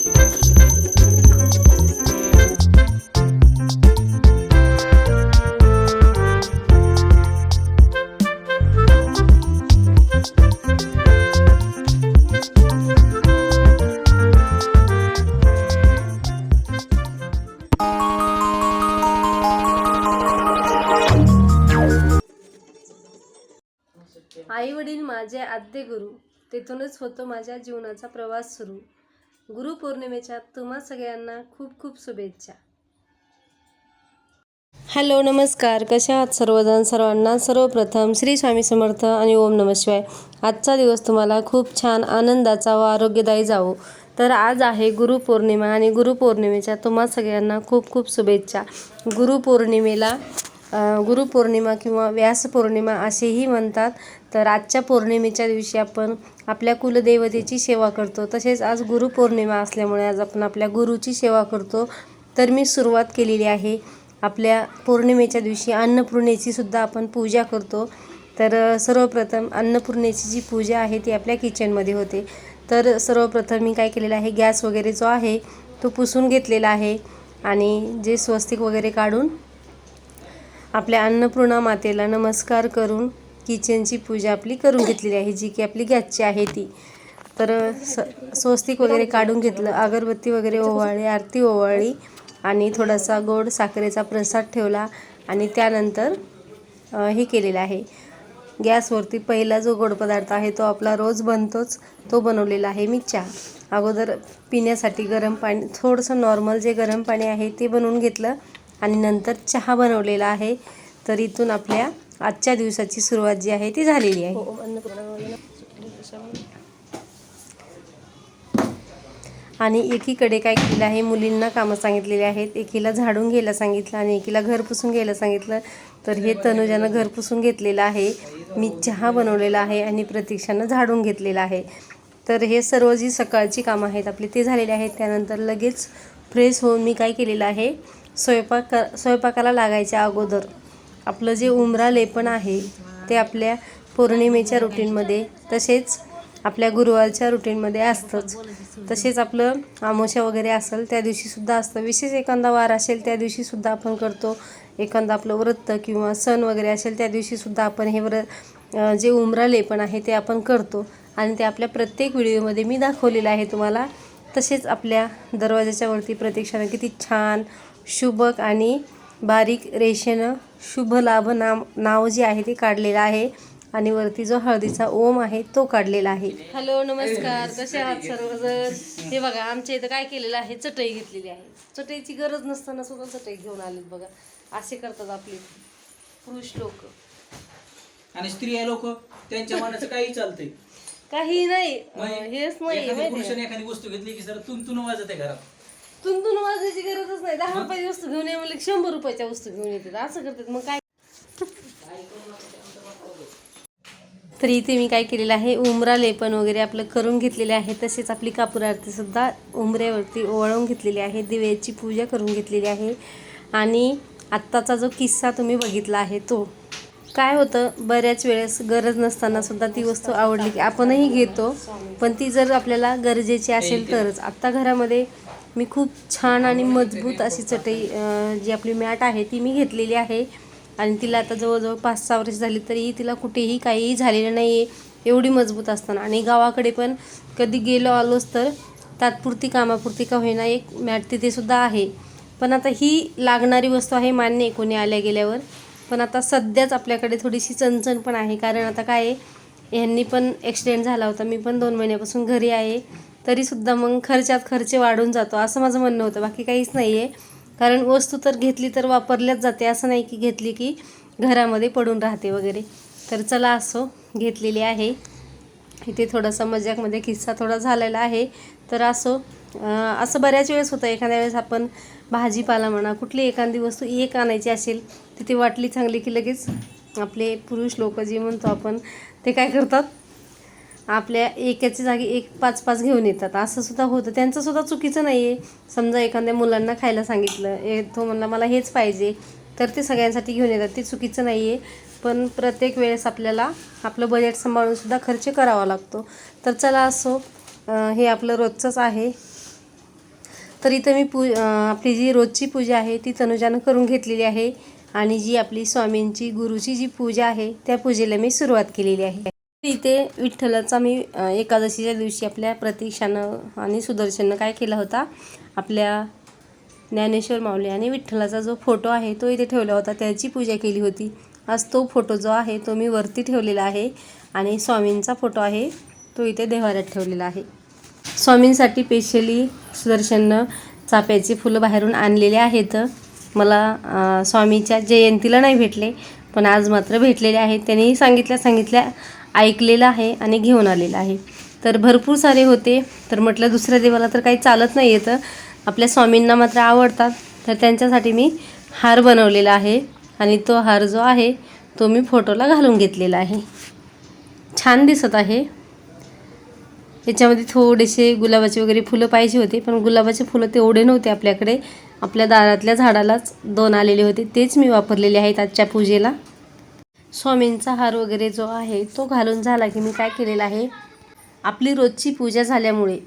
आई वडील माझे आद्य गुरु तेथूनच होतो माझ्या जीवनाचा प्रवास सुरू. गुरुपौर्णिमेच्या तुम्हा सगळ्यांना खूप खूप शुभेच्छा. हॅलो नमस्कार. कशा आहात सर्वजण? सर्वांना सर्वप्रथम श्री स्वामी समर्थ आणि ओम नम शिवाय. आजचा दिवस तुम्हाला खूप छान आनंदाचा व आरोग्यदायी जावो. तर आज आहे गुरुपौर्णिमा आणि गुरुपौर्णिमेच्या तुम्हा सगळ्यांना खूप खूप शुभेच्छा. गुरुपौर्णिमेला गुरुपौर्णिमा किंवा व्यासपौर्णिमा असेही म्हणतात. तर आजच्या पौर्णिमेच्या दिवशी आपण आपल्या कुलदेवतेची सेवा करतो. तसेच आज गुरुपौर्णिमा असल्यामुळे आज आपण आपल्या गुरुची सेवा करतो. तर मी सुरुवात केलेली आहे. आपल्या पौर्णिमेच्या दिवशी अन्नपूर्णेची सुद्धा आपण पूजा करतो. तर सर्वप्रथम अन्नपूर्णेची जी पूजा आहे ती आपल्या किचनमध्ये होते. तर सर्वप्रथम मी काय केलेलं आहे गॅस वगैरे जो आहे तो पुसून घेतलेला आहे आणि जे स्वस्तिक वगैरे काढून आपल्या अन्नपूर्णा मातेला नमस्कार करून किचनची पूजा आपली करून घेतलेली आहे जी की आपली गॅसची आहे ती. तर स स्वस्तिक वगैरे काढून घेतलं अगरबत्ती वगैरे ओवाळली आरती ओवाळली आणि थोडासा गोड साखरेचा प्रसाद ठेवला आणि त्यानंतर हे केलेलं आहे. गॅसवरती पहिला जो गोड पदार्थ आहे तो आपला रोज बनतोच तो बनवलेला आहे मी चहा. अगोदर पिण्यासाठी गरम पाणी थोडंसं नॉर्मल जे गरम पाणी आहे ते बनवून घेतलं. आणि नंतर चहा बनवलेला आहे. तर इथून आपल्या आजच्या दिवसाची सुरुवात जी आहे ती झालेली आहे. आणि एकीकडे काय केलं आहे मुलींना कामं सांगितलेली आहेत. एकीला झाडून घ्यायला सांगितलं आणि एकीला घर पुसून घ्यायला सांगितलं. तर हे तनुजानं घर पुसून घेतलेलं आहे. मी चहा बनवलेला आहे आणि प्रतीक्षानं झाडून घेतलेलं आहे. तर हे सर्व जी सकाळची कामं आहेत आपली ते झालेले आहेत. त्यानंतर लगेच फ्रेश होऊन मी काय केलेलं आहे स्वयंपाक स्वयंपाकाला लागायच्या अगोदर. आपलं जे उमरा लेपण आहे ते आपल्या पौर्णिमेच्या रुटीनमध्ये तसेच आपल्या गुरुवारच्या रुटीनमध्ये असतंच. तसेच आपलं आमोशा वगैरे असेल त्या दिवशीसुद्धा असतं. विशेष एखादा वार असेल त्या दिवशीसुद्धा आपण करतो. एखादा आपलं व्रत किंवा सण वगैरे असेल त्या दिवशीसुद्धा आपण हे व्र जे उमरा लेपण आहे ते आपण करतो. आणि ते आपल्या प्रत्येक व्हिडिओमध्ये मी दाखवलेलं आहे तुम्हाला. तसेच आपल्या दरवाजाच्या वरती प्रतीक्षानं किती छान शुभक आणि बारीक रेषेनं शुभ लाभ नाम नाव जे आहे ते काढलेलं आहे. आणि वरती जो हळदीचा ओम आहे तो काढलेला आहे. हॅलो नमस्कार. कसे आहात सर्वजण? हे बघा आमच्या इथं काय केलेलं आहे? चटई घेतलेली आहे. चटईची गरज नसताना सुद्धा चटई घेऊन आलीत बघा. असे करतात आपले पुरुष लोक. आणि स्त्रिया लोक त्यांच्या मनाचं काही चालतंय? काही नाही. हेच नाही पुरुषाने एखादी वस्तू घेतली की सर तुन वाजत आहे घरात. तुंतून वाजायची गरजच नाही. दहा रुपयाची वस्तू घेऊन ये म्हणजे शंभर रुपयाच्या वस्तू घेऊन येतात असं करतात. मग काय? तर इथे मी काय केलेलं आहे? उमरा लेपन वगैरे आपलं करून घेतलेले आहे. तसेच आपली कापूर आरती सुद्धा उमऱ्यावरती ओवाळून घेतलेली आहे. दिव्याची पूजा करून घेतलेली आहे. आणि आत्ताचा जो किस्सा तुम्ही बघितला आहे तो. काय होतं? बऱ्याच वेळेस गरज नसताना सुद्धा ती वस्तू आवडली की आपणही घेतो. पण ती जर आपल्याला गरजेची असेल तरच. आत्ता घरामध्ये मी खूप छान आणि मजबूत अशी चटई जी आपली मॅट आहे ती मी घेतलेली आहे. आणि तिला आता जवळजवळ पाच सहा वर्ष झाली तरीही तिला कुठेही काहीही झालेलं नाही आहे एवढी मजबूत असताना. आणि गावाकडे पण कधी गेलो आलोच तर तात्पुरती कामापुरती का होईना एक मॅट तिथेसुद्धा आहे. पण आता ही लागणारी वस्तू आहे मान्य आहे कोणी आल्या गेल्यावर. पण आता सध्याच आपल्याकडे थोडीशी चणचण पण आहे. कारण आता काय आहे ह्यांनी पण ॲक्सिडेंट झाला होता. मी पण दोन महिन्यापासून घरी आहे. तरीसुद्धा मग खर्चात खर्च वाढून जातो असं माझं म्हणणं होतं. बाकी काहीच नाही आहे कारण वस्तू तर घेतली तर वापरल्याच जाते असं नाही की घेतली की घरामध्ये पडून राहते वगैरे. तर चला असो घेतलेली आहे. इथे थोडासा मजाकमध्ये किस्सा थोडा झालेला आहे. तर असो असं बऱ्याच वेळेस होतं. एखाद्या वेळेस आपण भाजीपाला म्हणा कुठली एखादी वस्तू एक आणायची असेल तिथे वाटली चांगली की लगेच आपले पुरुष लोक जे म्हणतो आपण ते काय करतात? आपल्या एकाच्या जागी एक पाच पाच घेऊन येतात. असं सुद्धा होतं. त्यांचं सुद्धा चुकीचं नाही आहे समजा एखाद्या मुलांना खायला सांगितलं ए तो म्हणला मला हेच पाहिजे. तर ते सगळ्यांसाठी घेऊन येतात. ते चुकीचं नाही आहे पण प्रत्येक वेळेस आपल्याला आपलं बजेट सांभाळूनसुद्धा खर्च करावा लागतो. तर चला असो हे आपलं रोजचंच आहे. तर इथं मी पू आपली जी रोजची पूजा आहे ती तनुजानं करून घेतलेली आहे. आणि जी आपली स्वामींची गुरुची जी पूजा आहे त्या पूजेला मी सुरुवात केलेली आहे. इथे विठ्ठलाचा मी एकादशीच्या दिवशी आपल्या प्रतीक्षानं आणि सुदर्शननं काय केला होता आपल्या ज्ञानेश्वर माऊली आणि विठ्ठलाचा जो फोटो आहे तो इथे ठेवला होता त्याची पूजा केली होती. आज तो फोटो जो आहे तो मी वरती ठेवलेला आहे आणि स्वामींचा फोटो आहे तो इथे देवाऱ्यात ठेवलेला आहे. स्वामींसाठी स्पेशली सुदर्शननं चाफ्याची फुलं बाहेरून आणलेले आहेत. मला स्वामीच्या जयंतीला नाही भेटले पण आज मात्र भेटलेले आहेत. त्यांनी सांगितल्या सांगितल्या ऐकलेलं आहे आणि घेऊन आलेलं आहे. तर भरपूर सारे होते. तर म्हटलं दुसऱ्या देवाला तर काही चालत नाही येतं आपल्या स्वामींना मात्र आवडतात. तर त्यांच्यासाठी मी हार बनवलेला आहे आणि तो हार जो आहे तो मी फोटोला घालून घेतलेला आहे. छान दिसत आहे. याच्यामध्ये थोडेसे गुलाबाचे वगैरे फुलं पाहिजे होते पण गुलाबाचे फुलं तेवढे नव्हते आपल्याकडे. आपल्या दारातल्या झाडालाच दोन आलेले होते. तेच मी वापरलेले आहेत आजच्या पूजेला. स्वामींचा हार वगैरे जो आहे तो घालून झाला की मी काय केलेलं आहे? आपली रोजची पूजा झाल्यामुळे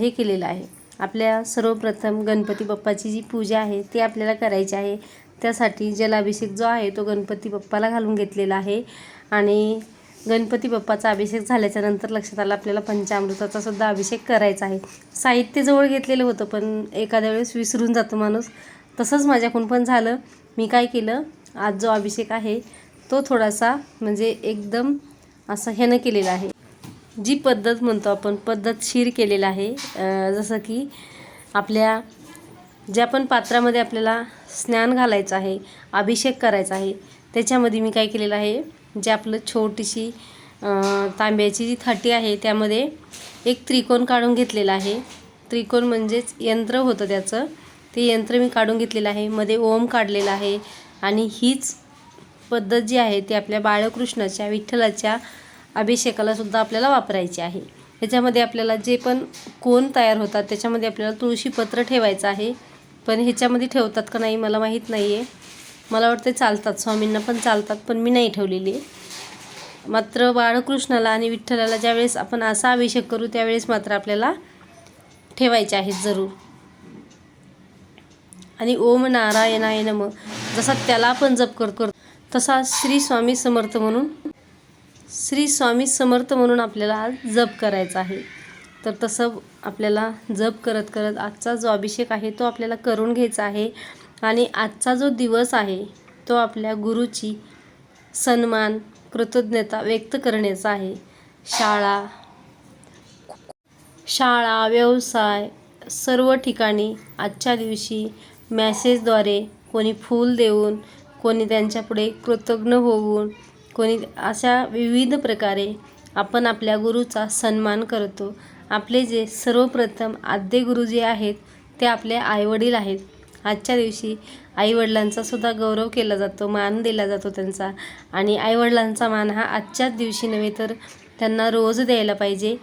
हे केलेलं आहे. आपल्या सर्वप्रथम गणपती बाप्पाची जी पूजा आहे ती आपल्याला करायची आहे. त्यासाठी जलाभिषेक जो आहे तो गणपती बाप्पाला घालून घेतलेला आहे. आणि गणपती बाप्पाचा अभिषेक झाल्याच्यानंतर लक्षात आलं आपल्याला पंचामृताचा सुद्धा अभिषेक करायचा आहे. साहित्य जवळ घेतलेलं होतं पण एखाद्या वेळेस विसरून जातो माणूस. तसंच माझ्याकडून पण झालं. मी काय केलं? आज जो अभिषेक आहे तो थोडासा म्हणजे एकदम असं ह्यानं केलेला आहे. जी पद्धत म्हणतो आपण पद्धतशीर केलेला आहे. जसं की आपल्या ज्या पण पात्रामध्ये आपल्याला स्नान घालायचं आहे अभिषेक करायचा आहे त्याच्यामध्ये मी काय केलेलं आहे जे आपलं छोटीशी तांब्याची जी थाटी आहे त्यामध्ये एक त्रिकोण काढून घेतलेला आहे. त्रिकोण म्हणजेच यंत्र होतं त्याचं. ते यंत्र मी काढून घेतलेलं आहे. मध्ये ओम काढलेला आहे आणि हीच पद्धत जी आहे ती आपल्या बाळकृष्णाच्या विठ्ठलाच्या अभिषेकाला सुद्धा आपल्याला वापरायची आहे. ह्याच्यामध्ये आपल्याला जे पण कोण तयार होतात त्याच्यामध्ये आपल्याला तुळशीपत्र ठेवायचं आहे. पण ह्याच्यामध्ये ठेवतात का नाही मला माहीत नाही आहे मला वाटतं चालतात. स्वामींना पण चालतात पण मी नाही ठेवलेली. आहे मात्र बाळकृष्णाला आणि विठ्ठलाला ज्यावेळेस आपण असा अभिषेक करू त्यावेळेस मात्र आपल्याला ठेवायचे आहेत जरूर. आणि ओम नारायणाय नम. जसा त्याला आपण जप करतो तसा श्री स्वामी समर्थ म्हणून श्री स्वामी समर्थ म्हणून आपल्याला आज जप करायचा आहे. तर तसं आपल्याला जप करत करत आजचा जो अभिषेक आहे तो आपल्याला करून घ्यायचा आहे. आणि आजचा जो दिवस आहे तो आपल्या गुरुची सन्मान कृतज्ञता व्यक्त करण्याचा आहे. शाळा शाळा व्यवसाय सर्व ठिकाणी आजच्या दिवशी मॅसेजद्वारे कोणी फूल देऊन कोणी त्यांच्यापुढे कृतज्ञ होऊन कोणी अशा विविध प्रकारे आपण आपल्या गुरुचा सन्मान करतो. आपले जे सर्वप्रथम आद्य गुरु जे आहेत ते आपले आईवडील आहेत. आजच्या दिवशी आईवडिलांचा सुद्धा गौरव केला जातो मान दिला जातो त्यांचा. आणि आईवडिलांचा मान हा आजच्याच दिवशी नव्हे तर त्यांना रोज द्यायला पाहिजे.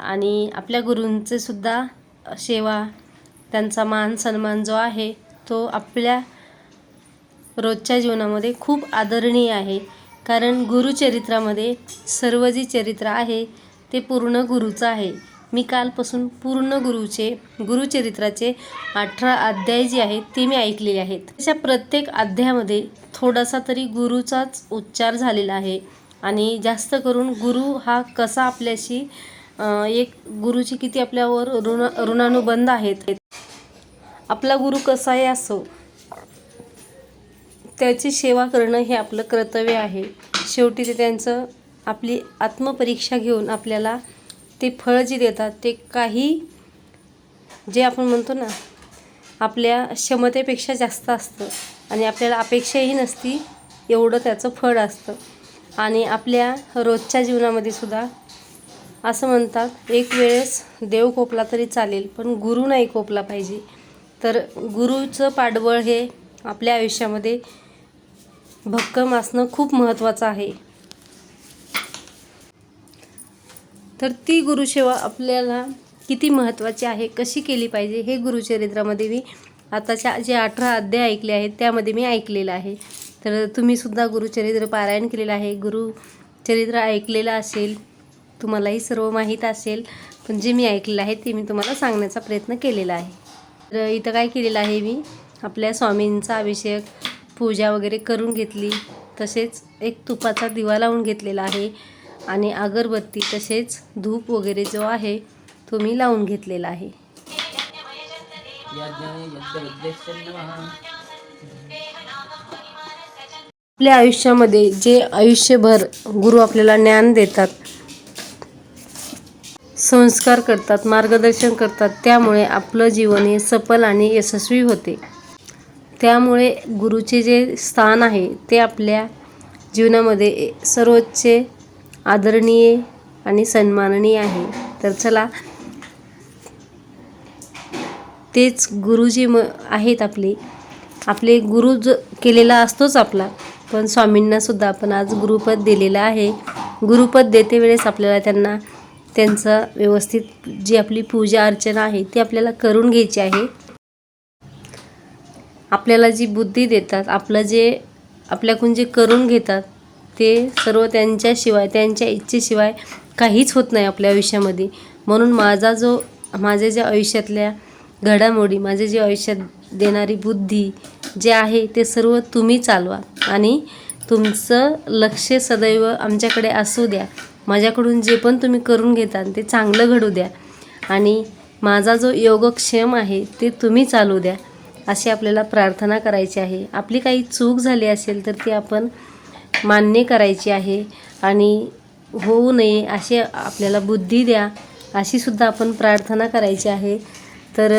आणि आपल्या गुरूंचे सुद्धा सेवा त्यांचा मान सन्मान जो आहे तो आपल्या रोजच्या जीवनामध्ये खूप आदरणीय आहे. कारण गुरुचरित्रामध्ये सर्व जी चरित्र आहे ते पूर्ण गुरुचं आहे. मी कालपासून पूर्ण गुरुचे गुरुचरित्राचे अठरा अध्याय जे आहेत ते मी ऐकलेले आहेत. त्याच्या प्रत्येक अध्यायामध्ये थोडासा तरी गुरुचाच उच्चार झालेला आहे. आणि जास्त करून गुरु हा कसा आपल्याशी एक गुरुची किती आपल्यावर ऋण ऋणानुबंध आहेत. आपला गुरु कसाही असो त्याची सेवा करणं हे आपलं कर्तव्य आहे. शेवटी ते त्यांचं आपली आत्मपरीक्षा घेऊन आपल्याला ते फळ जे देतात ते काही जे आपण म्हणतो ना आपल्या क्षमतेपेक्षा जास्त असतं आणि आपल्याला अपेक्षाही नसती एवढं त्याचं फळ असतं. आणि आपल्या रोजच्या जीवनामध्ये सुद्धा असं म्हणतात एक वेळेस देव कोपला तरी चालेल पण गुरु नाही कोपला पाहिजे. तर गुरुचं पाठबळ हे आपल्या आयुष्यामध्ये भक्कम असणं खूप महत्त्वाचं आहे. तर ती गुरुसेवा आपल्याला किती महत्त्वाची आहे कशी केली पाहिजे हे गुरुचरित्रामध्ये मी आताच्या जे अठरा अध्याय ऐकले आहेत त्यामध्ये मी ऐकलेलं आहे. तर तुम्हीसुद्धा गुरुचरित्र पारायण केलेलं आहे. गुरुचरित्र ऐकलेलं असेल तुम्हालाही सर्व माहीत असेल पण जे मी ऐकलेलं आहे ते मी तुम्हाला सांगण्याचा प्रयत्न केलेला आहे. तर इथं काय केलेलं आहे मी आपल्या स्वामींचा अभिषेक पूजा वगैरे करून घेतली. तसेच एक तुपाचा दिवा लावून घेतलेला आहे. आणि अगरबत्ती तसेच धूप वगैरे जो आहे तो मी लावून घेतलेला आहे. आपल्या आयुष्यामध्ये जे आयुष्यभर गुरु आपल्याला ज्ञान देतात संस्कार करतात मार्गदर्शन करतात त्यामुळे आपलं जीवन हे सफल आणि यशस्वी होते. त्यामुळे गुरुचे जे स्थान आहे ते आपल्या जीवनामध्ये सर्वोच्च आदरणीय आणि सन्माननीय आहे. तर चला तेच गुरुजी म आहेत आपले. आपले गुरु ज केलेला असतोच आपला. पण स्वामींनासुद्धा आपण आज गुरुपद दिलेलं आहे. गुरुपद देते वेळेस आपल्याला त्यांना त्यांचं व्यवस्थित जी आपली पूजा अर्चना आहे ती आपल्याला करून घ्यायची आहे. आपल्याला जी बुद्धी देतात आपलं जे आपल्याकडून जे करून घेतात ते सर्व त्यांच्याशिवाय त्यांच्या इच्छेशिवाय काहीच होत नाही आपल्या आयुष्यामध्ये. म्हणून माझा जो माझ्या ज्या आयुष्यातल्या घडामोडी माझे जे आयुष्यात देणारी बुद्धी जे आहे ते सर्व तुम्ही चालवा. आणि तुमचं लक्ष सदैव आमच्याकडे असू द्या. माझ्याकडून जे पण तुम्ही करून घेता ते चांगलं घडू द्या. आणि माझा जो योगक्षेम आहे ते तुम्ही चालू द्या. अशी आपल्याला प्रार्थना करायची आहे. आपली काही चूक झाली असेल तर ती आपण मान्य करायची आहे आणि होऊ नये अशी आपल्याला बुद्धी द्या अशीसुद्धा आपण प्रार्थना करायची आहे. तर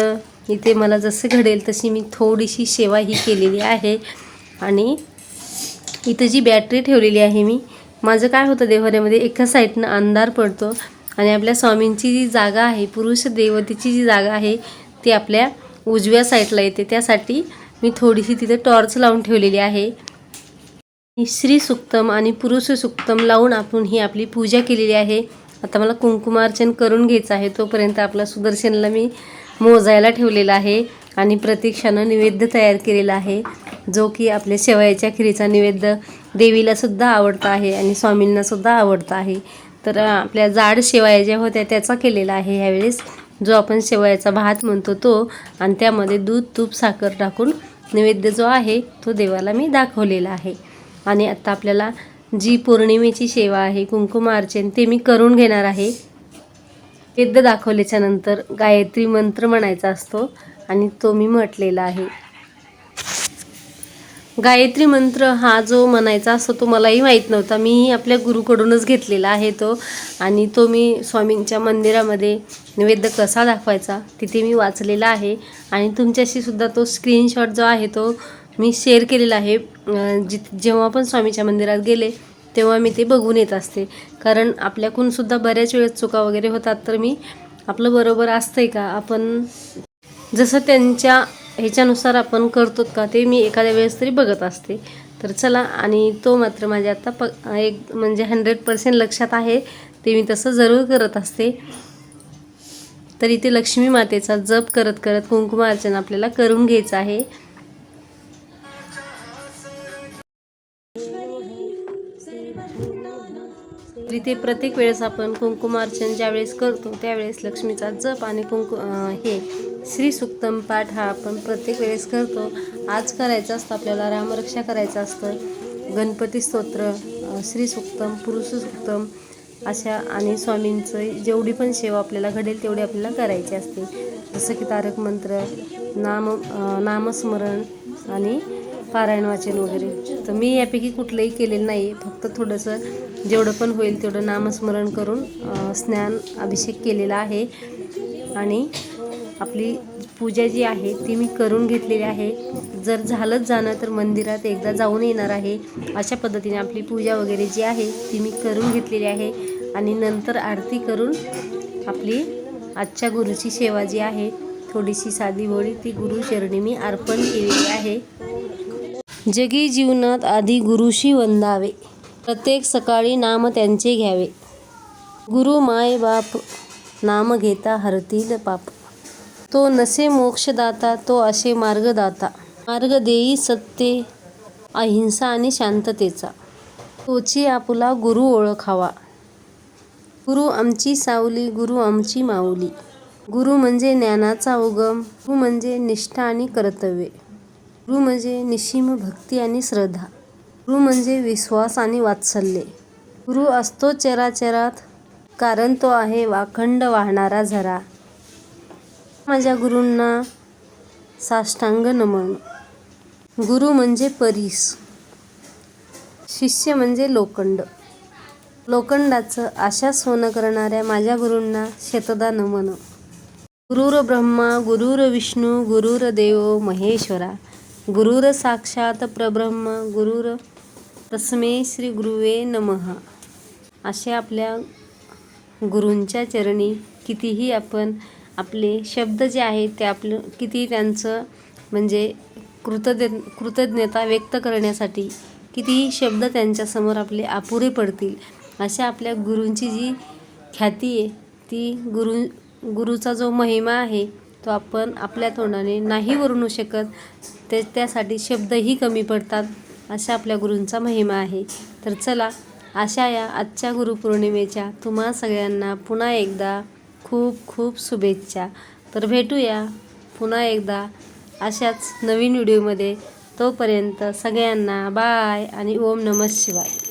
इथे मला जसं घडेल तशी मी थोडीशी सेवा ही केलेली आहे. आणि इथं जी बॅटरी ठेवलेली आहे मी माझं काय होतं देवाऱ्यामध्ये एका साईडनं अंधार पडतो आणि आपल्या स्वामींची जी जागा आहे पुरुष देवतेची जी जागा आहे ती आपल्या उजव्या साईडला येते. त्यासाठी मी थोडीशी तिथे टॉर्च लावून ठेवलेली आहे. श्री सुक्तम आणि पुरुष सुक्तम लावून आपण ही आपली पूजा केलेली आहे. आता मला कुंकुमार्चन करून घ्यायचं आहे. तोपर्यंत आपला सुदर्शनला मी मोजायला ठेवलेला आहे. आणि प्रतीक्षानं नैवेद्य तयार केलेला आहे. जो की आपल्या शेवयाच्या खिरीचा नैवेद्य देवीलासुद्धा आवडता आहे आणि स्वामींनासुद्धा आवडता आहे. तर आपल्या जाड शेवया ज्या होत्या त्याचा केलेला आहे ह्यावेळेस. जो आपण शेवयाचा भात म्हणतो तो आणि त्यामध्ये दूध तूप साखर टाकून नैवेद्य जो आहे तो देवाला मी दाखवलेला आहे. आणि आता आपल्याला जी पौर्णिमेची सेवा आहे कुंकुमार्चन ते मी करून घेणार आहे. वेद्य दाखवल्याच्या नंतर गायत्री मंत्र म्हणायचा असतो आणि तो मी म्हटलेला आहे. गायत्री मंत्र हा जो म्हणायचा असतो तो मलाही माहीत नव्हता. मीही आपल्या गुरुकडूनच घेतलेला आहे तो. आणि तो मी स्वामींच्या मंदिरामध्ये नैवेद्य कसा दाखवायचा तिथे मी वाचलेला आहे. आणि तुमच्याशी सुद्धा तो स्क्रीनशॉट जो आहे तो मी शेअर केलेला आहे. जि जेव्हा पण स्वामीच्या मंदिरात गेले तेव्हा मी ते बघून येत असते. कारण आपल्याकडून सुद्धा बऱ्याच वेळेस चुका वगैरे होतात. तर मी आपलं बरोबर असतंय का? आपण जसं त्यांच्या ह्याच्यानुसार आपण करतो का ते मी एखाद्या वेळेस तरी बघत असते. तर चला आणि तो मात्र माझ्या आता प एक म्हणजे हंड्रेड पर्सेंट लक्षात आहे ते मी तसं जरूर करत असते. तर इथे लक्ष्मी मातेचा जप करत करत कुंकुमार्चन आपल्याला करून घ्यायचं आहे. तर इथे प्रत्येक वेळेस आपण कुंकुमार्चन ज्यावेळेस करतो त्यावेळेस लक्ष्मीचा जप आणि कुंकु हे श्री सुक्तम पाठ हा आपण प्रत्येक वेळेस करतो. आज करायचं असतं आपल्याला रामरक्षा करायचं असतं. गणपती स्तोत्र श्री सुक्तम पुरुष सुक्तम अशा आणि स्वामींचं जेवढी पण सेवा आपल्याला घडेल तेवढी आपल्याला करायची असते. जसं की तारक मंत्र नाम नामस्मरण आणि पारायण वाचन वगैरे. तर मी यापैकी कुठलंही केलेलं नाही फक्त थोडंसं जेवढं पण होईल तेवढं नामस्मरण करून स्नान अभिषेक केलेला आहे. आणि आपली पूजा जी आहे ती मी करून घेतलेली आहे. जर झालंच जाणं तर मंदिरात एकदा जाऊन येणार आहे. अशा पद्धतीने आपली पूजा वगैरे जी आहे ती मी करून घेतलेली आहे. आणि नंतर आरती करून आपली आजच्या गुरुची सेवा जी आहे थोडीशी साधी होळी ती गुरुचरणी मी अर्पण केलेली आहे. जगी जीवनात आधी गुरुशी वंदावे. प्रत्येक सकाळी नाम त्यांचे घ्यावे. गुरु माय बाप नाम घेता हरतील पाप. तो नसे मोक्षदाता तो असे मार्गदाता. मार्ग देई सत्य अहिंसा आणि शांततेचा. तोची आपुला गुरु ओळखावा. गुरु आमची सावली गुरु आमची माऊली. गुरु म्हणजे ज्ञानाचा उगम गुरु म्हणजे निष्ठा आणि कर्तव्य. गुरु म्हणजे निशिम भक्ती आणि श्रद्धा. गुरु म्हणजे विश्वास आणि वात्सल्य. गुरु असतो चराचरात कारण तो आहे वाखंड वाहणारा झरा. माझ्या गुरूंना साष्टांग नमन. गुरु म्हणजे परीस. शिष्य म्हणजे लोखंड. लोखंडाचं आशा सोनं करणाऱ्या माझ्या गुरूंना शतदा नमन. गुरुर ब्रह्मा गुरुर विष्णू गुरुर देव महेश्वरा. गुरुर साक्षात प्रब्रह्म गुरुर तस्मे श्री गुरुवे नमः. असे आपल्या गुरूंच्या चरणी कितीही आपण आपले शब्द जे आहेत ते आपलं किती त्यांचं म्हणजे कृतज्ञ कृतज्ञता व्यक्त करण्यासाठी कितीही शब्द त्यांच्यासमोर आपले अपुरे पडतील अशा आपल्या गुरूंची जी ख्याती आहे ती गुरु गुरुचा जो महिमा आहे तो आपण आपल्या तोंडाने नाही वरणू शकत. ते त्यासाठी शब्दही कमी पडतात. अशा आपल्या गुरूंचा महिमा आहे. तर चला अशा या आजच्या गुरुपौर्णिमेच्या तुम्हा सगळ्यांना पुन्हा एकदा खूप खूप शुभेच्छा. तर भेटूया पुन्हा एकदा अशाच नवीन व्हिडिओमध्ये. तोपर्यंत सगळ्यांना बाय आणि ओम नमः शिवाय.